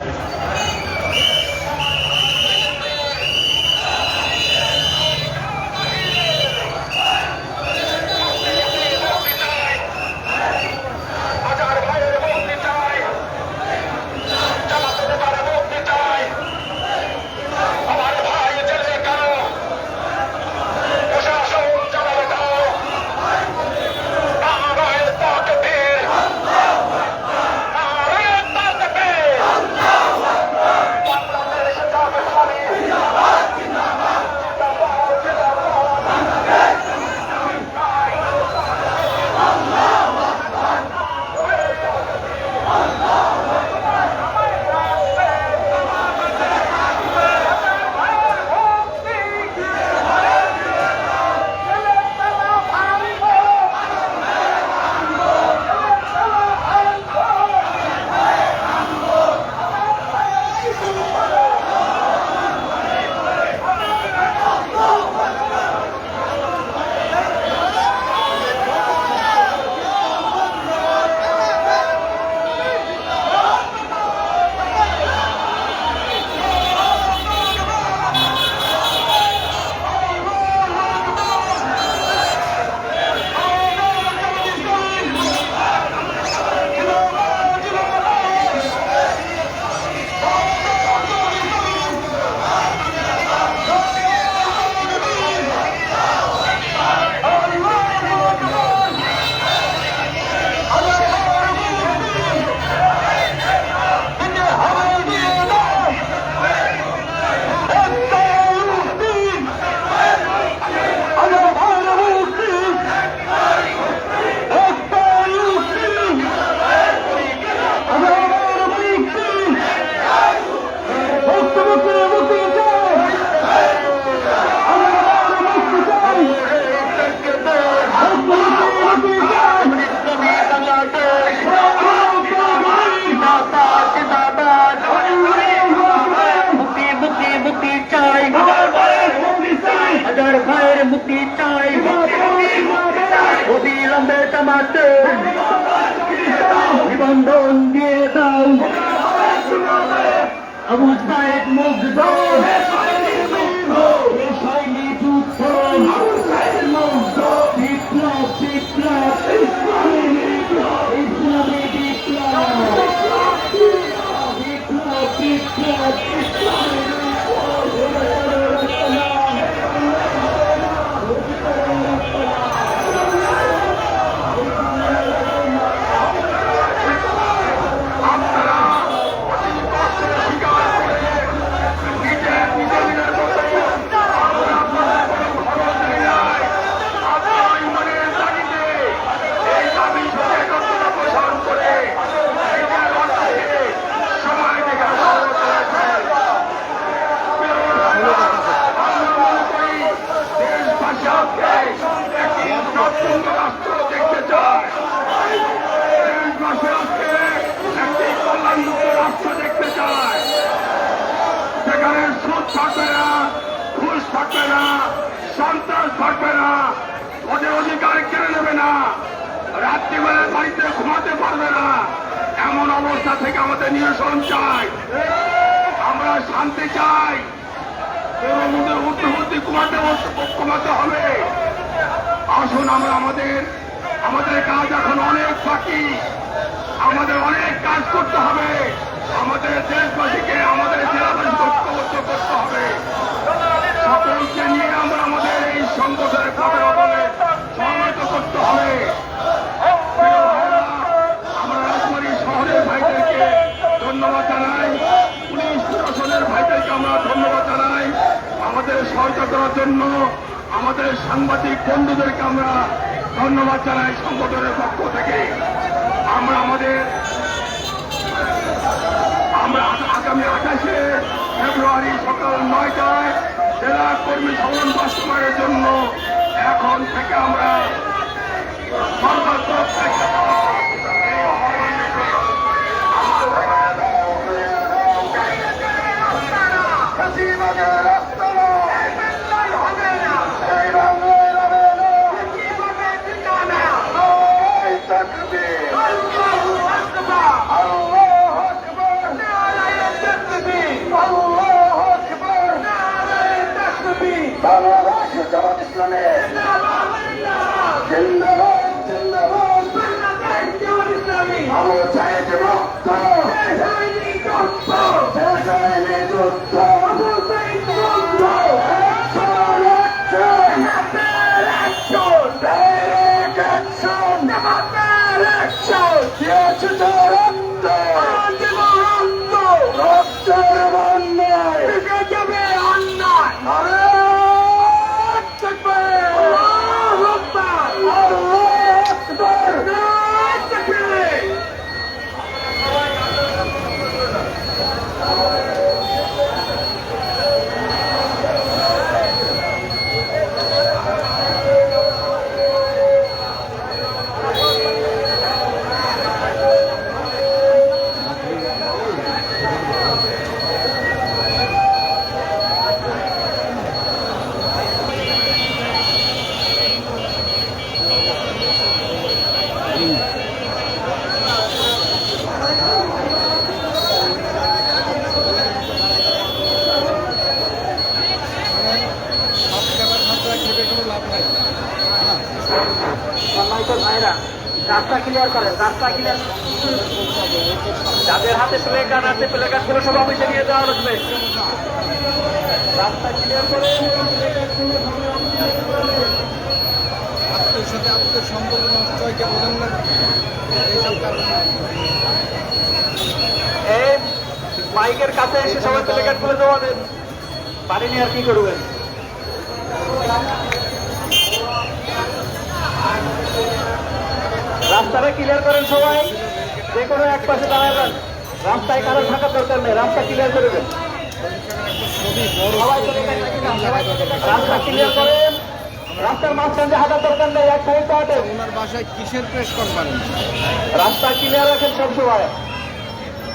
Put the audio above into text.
you মুক্তি চাই অবিলম্বে জামাতে নিবন্ধন দিয়ে দাও আবু সাহেব মুগ্ধ। থাকবে না, সন্ত্রাস থাকবে না, ওদের অধিকার কেড়ে নেবে না, রাত্রিবেলায় বাড়িতে ঘুমাতে পারবে না। এমন অবস্থা থেকে আমাদের নিরসন চাই। আমরা শান্তি চাই। উঠতে উঠতে ঘুমাতে ঘুমাতে হবে। আসুন আমরা আমাদের আমাদের কাজ এখন অনেক বাকি। আমাদের অনেক কাজ করতে হবে। আমাদের দেশবাসীকে আমাদের সহায়তা করার জন্য আমাদের সাংবাদিক বন্ধুদেরকে আমরা ধন্যবাদ জানাই সংগঠনের পক্ষ থেকে আমরা আমাদের, আমরা আগামী আঠাশে ফেব্রুয়ারি সকাল নয়টায় জেলা কর্মী ভবন বাস্তবায়নের জন্য এখন থেকে আমরা সর্বত্র চেষ্টা করব। এই অহর্নিশে জামাত ইসলামে জিন্দাবাদ জিন্দাবাদ আমরা চাই যে রক্ত দেশাইনি যুদ্ধ রক্তের বন্যায় আরে থাকবে আল্লাহু আকবার সম্মানিত ভাইরা রাস্তা ক্লিয়ার করেন রাস্তা ক্লিয়ার যাদের হাতে প্লে কার্ড আছে প্লে কার্ডগুলো সব অফিসে নিয়ে যাওয়া লাগবে। রাস্তা ক্লিয়ার করে সাথে সম্পর্ক নষ্ট হয় কে না। এইসব কারণে। এই মাইকের কাছে এসে সবাই প্লে কার্ড জমা দেন। পানি নিয়ে আর কি করবেন? রাস্তাটা ক্লিয়ার করেন সবাই। যে কোনো এক পাশে দাঁড়াবেন রাস্তায় কারও থাকার দরকার নেই রাস্তা ক্লিয়ার করে দেন। রাস্তা ক্লিয়ার করেন। রাস্তার মাঝখান দিয়ে হাঁটার দরকার নেই এক সাইড ওনার বাসায় কিসের প্রেস করবেন রাস্তা ক্লিয়ার রাখেন সব সময়।